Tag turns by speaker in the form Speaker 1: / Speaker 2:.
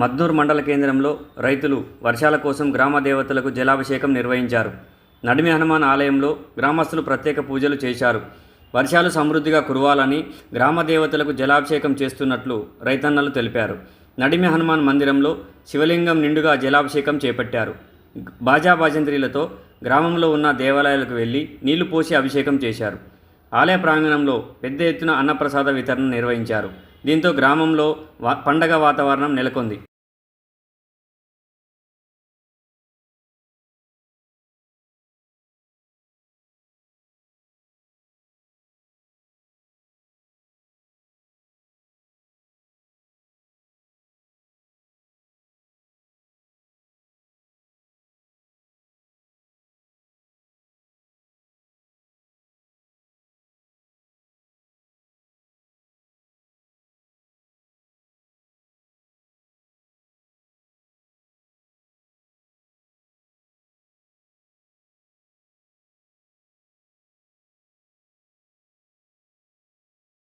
Speaker 1: మద్నూర్ మండల కేంద్రంలో రైతులు వర్షాల కోసం గ్రామ దేవతలకు జలాభిషేకం నిర్వహించారు. నడిమి హనుమాన్ ఆలయంలో గ్రామస్తులు ప్రత్యేక పూజలు చేశారు. వర్షాలు సమృద్ధిగా కురవాలని గ్రామ దేవతలకు జలాభిషేకం చేస్తున్నట్లు రైతన్నలు తెలిపారు. నడిమి హనుమాన్ మందిరంలో శివలింగం నిండుగా జలాభిషేకం చేపట్టారు. బాజా బాజంత్రీలతో గ్రామంలో ఉన్న దేవాలయాలకు వెళ్ళి నీళ్ళు పోసి అభిషేకం చేశారు. ఆలయ ప్రాంగణంలో పెద్ద ఎత్తున అన్నప్రసాద వితరణ నిర్వహించారు. దీంతో గ్రామంలో వా పండగ వాతావరణం నెలకొంది.